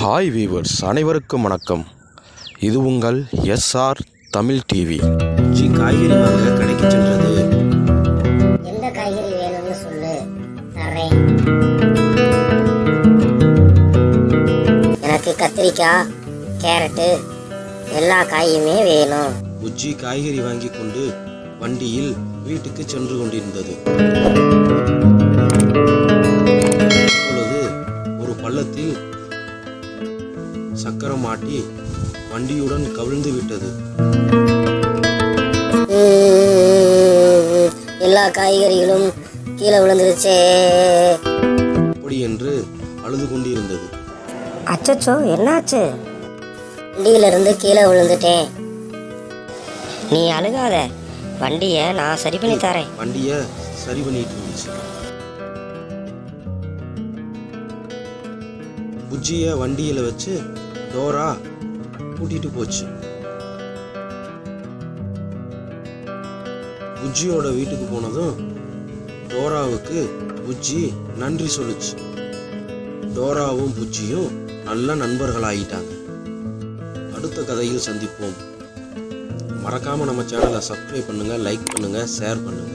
Hi viewers அனைவருக்கும் வணக்கம். இது உங்கள் எஸ்ஆர் தமிழ் டிவி ஜி காய்கறி வாங்க கடைக்கு சென்றது. எந்த காய்கறி வேணும்னு சொல்லு தர்றேன் எனக்கு கத்திரிக்காய் கேரட்டு எல்லா காயுமே வேணும். புஜ்ஜி காய்கறி வாங்கி கொண்டு வண்டியில் வீட்டுக்கு சென்று கொண்டிருந்தது. சக்கரம் மாட்டி வண்டியுடன் கவிழ்ந்து விட்டது. எல்லா காய்கறிகளும் கீழே விழுந்துருச்சே. அப்படி என்று அழுது கொண்டிருந்தது. அச்சச்சோ என்னாச்சு? வண்டியிலிருந்து கீழே விழுந்துட்டேன். நீ அழுகாத. வண்டியை நான் சரி பண்ணி தரேன். வண்டியை சரி பண்ணிட்டு இருந்துச்சு. புஜ்ஜிய வண்டியில வச்சு டோரா கூட்டிட்டு போச்சு. புஜ்ஜியோட வீட்டுக்கு போனதும் டோராவுக்கு புஜ்ஜி நன்றி சொல்லுச்சு. டோராவும் புஜ்ஜியும் நல்ல நண்பர்களாகிட்டாங்க அடுத்த கதையில் சந்திப்போம். மறக்காம நம்ம சேனலை சப்ஸ்கிரைப் பண்ணுங்க லைக் பண்ணுங்க ஷேர் பண்ணுங்க.